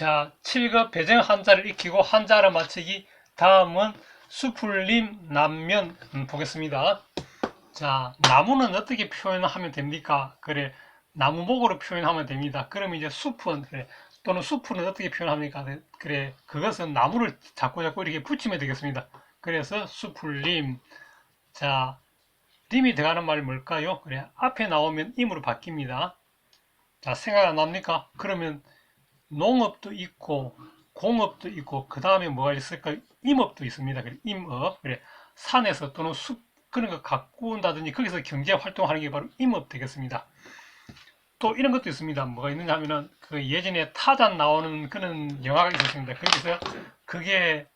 자, 7급 배정 한자를 익히고 한자를 맞추기. 다음은 수풀림 남면 음, 보겠습니다. 자, 나무는 어떻게 표현하면 됩니까? 그래, 나무목으로 표현하면 됩니다. 그러면 이제 숲은 그래, 또는 숲은 어떻게 표현합니까? 네, 그래, 그것은 나무를 자꾸 자꾸 이렇게 붙이면 되겠습니다. 그래서 수풀림. 자, 림이 들어가는 말이 뭘까요? 그래, 앞에 나오면 임으로 바뀝니다. 자, 생각 안 납니까? 그러면 농업도 있고, 공업도 있고, 그 다음에 뭐가 있을까요? 임업도 있습니다. 그래, 임업. 그래, 산에서 또는 숲, 그런 거 갖고 온다든지, 거기서 경제 활동하는 게 바로 임업 되겠습니다. 또 이런 것도 있습니다. 뭐가 있느냐 하면은, 그 예전에 타잔 나오는 그런 영화가 있었습니다. 거기서 그게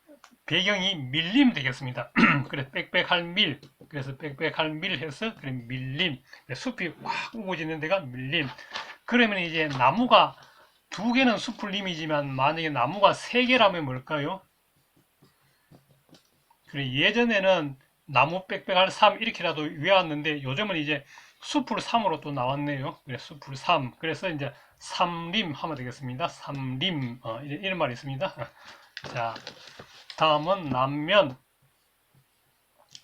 배경이 밀림 되겠습니다. 그래, 빽빽할 밀. 그래서 빽빽할 밀 해서, 그래, 밀림. 숲이 확 우거지는 데가 밀림. 그러면 이제 나무가 두 개는 수풀림이지만 만약에 나무가 세 개라면 뭘까요? 그래 예전에는 나무 빽빽할 3 이렇게라도 외웠는데 요즘은 이제 수풀 3으로 또 나왔네요. 그래 수풀 3. 그래서 이제 삼림 하면 되겠습니다. 삼림 어, 이런, 이런 말이 있습니다. 자 다음은 남면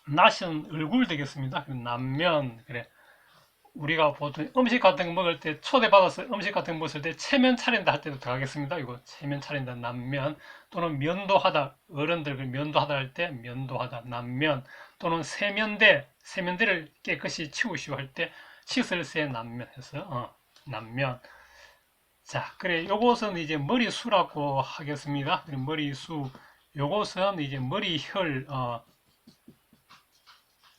낫은 얼굴 되겠습니다. 남면 그래 우리가 보통 음식 같은 거 먹을 때 초대받아서 음식 같은 거 먹을 때 체면 차린다 할 때도 들어가겠습니다. 이거 체면 차린다 남면 또는 면도하다 어른들 그 면도하다 할 때 면도하다 남면 또는 세면대 세면대를 깨끗이 치우시오 할때새 남면 해서 어, 남면 자 그래 요것은 이제 머리수라고 하겠습니다. 머리수 요것은 이제 머리혈 어,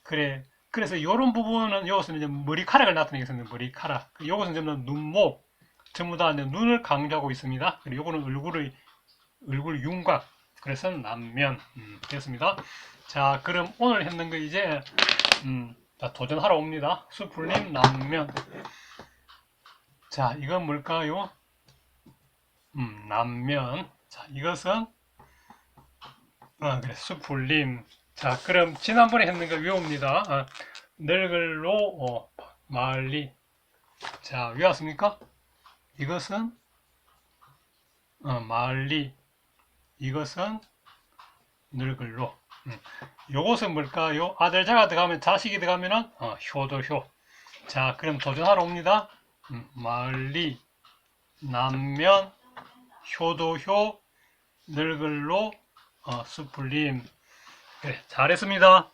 그래 그래서 이런 부분은 이것은 이제 머리카락을 나타내겠습니다. 머리카락. 이것은 전부 다 눈목 전부 다 이제 눈을 강조하고 있습니다. 그리고 이거는 얼굴의 얼굴 윤곽. 그래서 남면 음, 됐습니다. 자, 그럼 오늘 했는 거 이제 음, 자, 도전하러 옵니다. 수풀림 남면. 자, 이건 뭘까요? 음, 남면. 자, 이것은 아, 그래, 수풀림. 자, 그럼 지난번에 했는 거 외웁니다. 아, 늙을로 어, 말리. 자, 외웠습니까? 이것은 어, 말리. 이것은 늙을로. 음. 요것은 뭘까요? 아들 자가 들어가면 자식이 들어가면은 어, 효도효. 자, 그럼 도전하러 옵니다. 음, 말리, 남면, 효도효, 늙을로, 어, 수풀림. 그래, 잘했습니다.